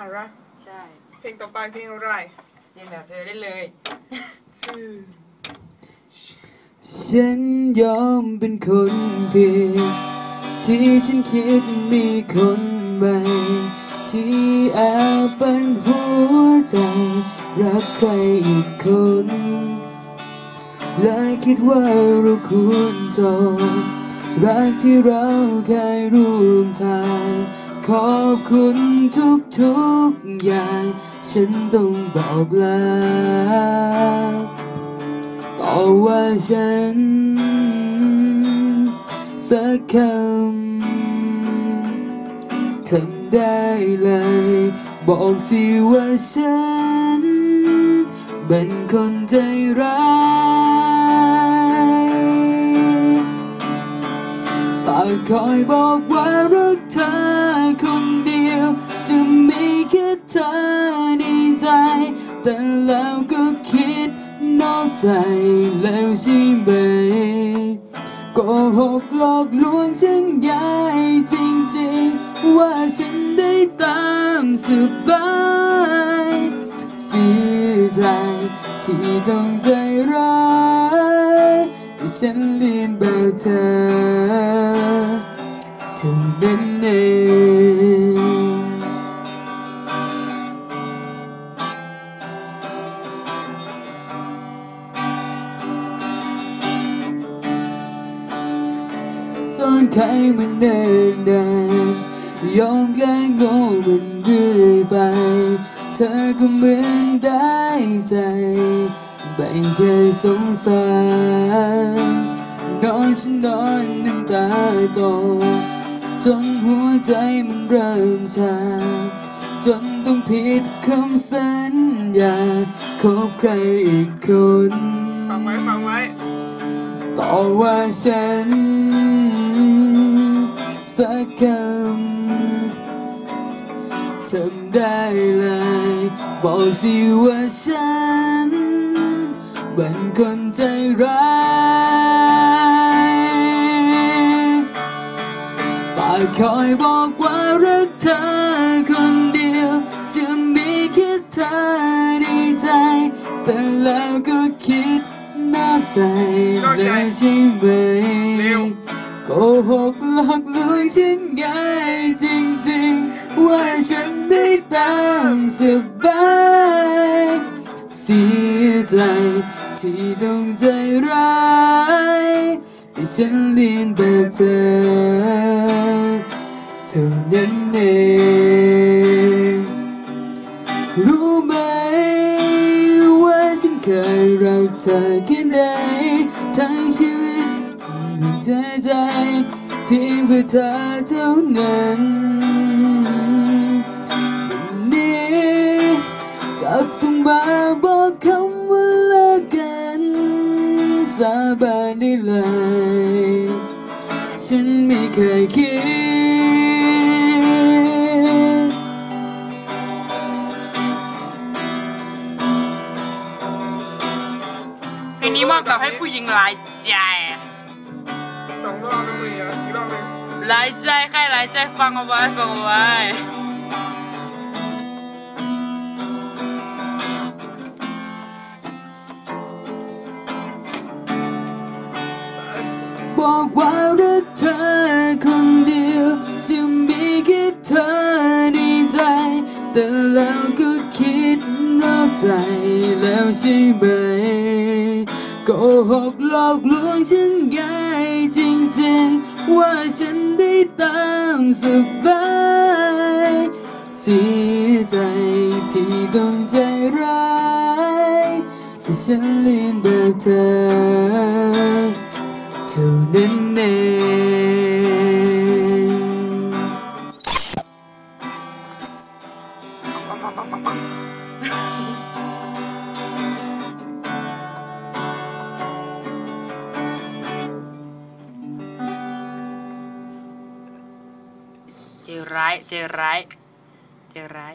อะไรใช่เพลงต่อไปเพลงอะไรเรียนแบบเธอได้เลยชื่อฉันยอมเป็นคนผิดที่ฉันคิดมีคนใหม่ที่แอบเป็นหัวใจ รักใครอีกคน และคิดว่าเราควรจบรักที่เราเคยร่วมทาง ขอบคุณทุกๆอย่าง ฉันต้องบอกลาต่อว่าฉัน สักคำทำได้เลย บอกสิว่าฉัน เป็นคนใจร้ายปาคอยบอกว่ารักเธอ คนเดียว จะมีแค่เธอในใจ แต่แล้วก็คิดนอกใจแล้วใช่ไหมโกหกหลอกลวงฉันยายจริงๆ ว่าฉันได้ตามสบายเสียใจที่ต้องใจร้ายแต่ฉันเรียนแบบเธอเท่า ซ่อนใครมันเดินเดินยอมแกล้งโง่มันเรื่อยไป เธอก็เหมือนได้ใจไม่เคยสงสารนอนฉันนอนน้ำตาตกจนหัวใจมันเริ่มชา จนต้องผิดคำสัญญาคบใครอีกคนฟังไว้ฟังไว้ต่อว่าฉัน สักคำทำได้เลย บอกสิว่าฉันเป็นคนใจร้ายปากคอยบอกว่ารักเธอคนเดียว จะมีแค่เธอในใจ แต่แล้วก็คิดนอกใจเลยใช่ไหม โกหกหลอกลวงฉันง่ายจริงๆ ว่าฉันได้ตามสบายเสียใจที่ต้องใจร้ายแต่ฉันเรียนแบบเธอเท่านั้นเองรู้ไหมว่าฉันเคยรักเธอแค่ไหนทั้ง ใจใจเพียงเพื่อเธอเท่านั้นวันนี้กลับต้องมาบอกคำว่าเลิกกันสาบานได้เลยฉันไม่เคยคิดเพลงนี้มาะกับให้ผู้หญิงหลายใจ หลายใจใครหลายใจฟังเอาไว้ฟังเอาไว้บอกว่ารักเธอคนเดียวจะมีแค่เธอในใจ แต่แล้วก็คิดนอกใจแล้วใช่ไหมโกหกหลอกลวงฉันง่ายจริงๆว่าฉัน ตามสบายเสียใจที่ต้องใจร้ายแต่ฉันเลียนแบบเธอเท่านั้นเอง ร้าย เจอร้าย เจอร้าย